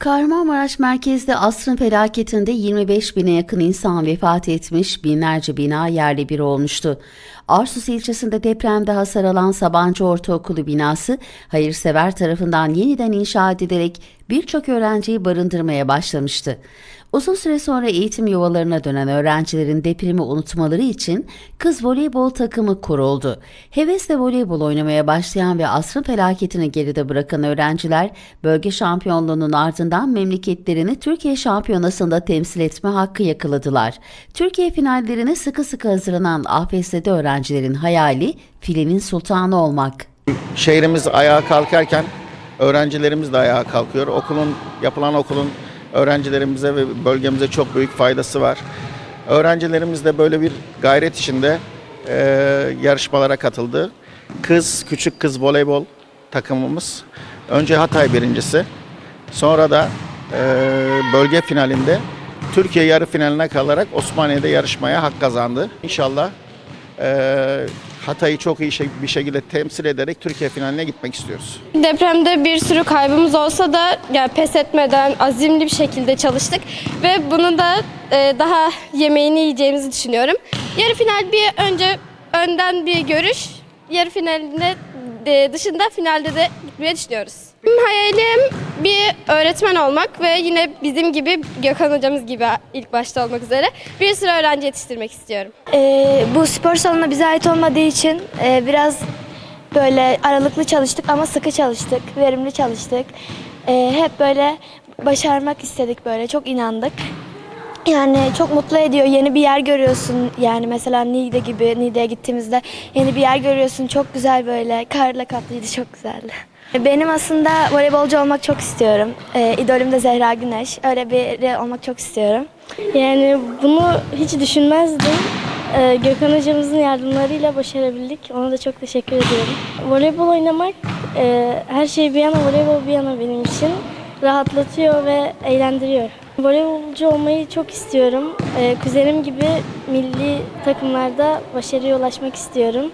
Kahramanmaraş merkezde asrın felaketinde 25 bine yakın insan vefat etmiş, binlerce bina yerle bir olmuştu. Arsus ilçesinde depremde hasar alan Sabancı Ortaokulu binası hayırsever tarafından yeniden inşa edilerek birçok öğrenciyi barındırmaya başlamıştı. Uzun süre sonra eğitim yuvalarına dönen öğrencilerin depremi unutmaları için kız voleybol takımı kuruldu. Hevesle voleybol oynamaya başlayan ve asrın felaketini geride bırakan öğrenciler bölge şampiyonluğunun ardından memleketlerini Türkiye şampiyonasında temsil etme hakkı yakaladılar. Türkiye finallerine sıkı sıkı hazırlanan AFS'de öğrencilerin hayali filenin sultanı olmak. şehrimiz ayağa kalkarken öğrencilerimiz de ayağa kalkıyor. Okulun yapılan okulun öğrencilerimize ve bölgemize çok büyük faydası var. Öğrencilerimiz de böyle bir gayret içinde e, yarışmalara katıldı. Kız, küçük kız voleybol takımımız önce Hatay birincisi, sonra da e, bölge finalinde Türkiye yarı finaline kalarak Osmaniye'de yarışmaya hak kazandı. İnşallah e, Hatay'ı çok iyi şey- bir şekilde temsil ederek Türkiye finaline gitmek istiyoruz. Depremde bir sürü kaybımız olsa da yani pes etmeden azimli bir şekilde çalıştık ve bunu da e, daha yemeğini yiyeceğimizi düşünüyorum. Yarı final bir önce önden bir görüş, yarı finalinde e, dışında finalde de gitmeyi düşünüyoruz. Benim hayalim bir öğretmen olmak ve yine bizim gibi Gökhan hocamız gibi ilk başta olmak üzere bir sürü öğrenci yetiştirmek istiyorum. Ee, bu spor salonu bize ait olmadığı için e, biraz böyle aralıklı çalıştık ama sıkı çalıştık, verimli çalıştık. Ee, hep böyle başarmak istedik böyle, çok inandık. Yani çok mutlu ediyor. Yeni bir yer görüyorsun. Yani mesela Niğde gibi, Niğde'ye gittiğimizde yeni bir yer görüyorsun. Çok güzel böyle. Karla kaplıydı, çok güzeldi. Benim aslında voleybolcu olmak çok istiyorum. Ee, idolüm de Zehra Güneş. Öyle biri olmak çok istiyorum. Yani bunu hiç düşünmezdim. Ee, Gökhan hocamızın yardımlarıyla başarabildik. Ona da çok teşekkür ediyorum. Voleybol oynamak e, her şey bir yana, voleybol bir yana benim için. Rahatlatıyor ve eğlendiriyor. Voleybolcu olmayı çok istiyorum. Ee, kuzenim gibi milli takımlarda başarıya ulaşmak istiyorum.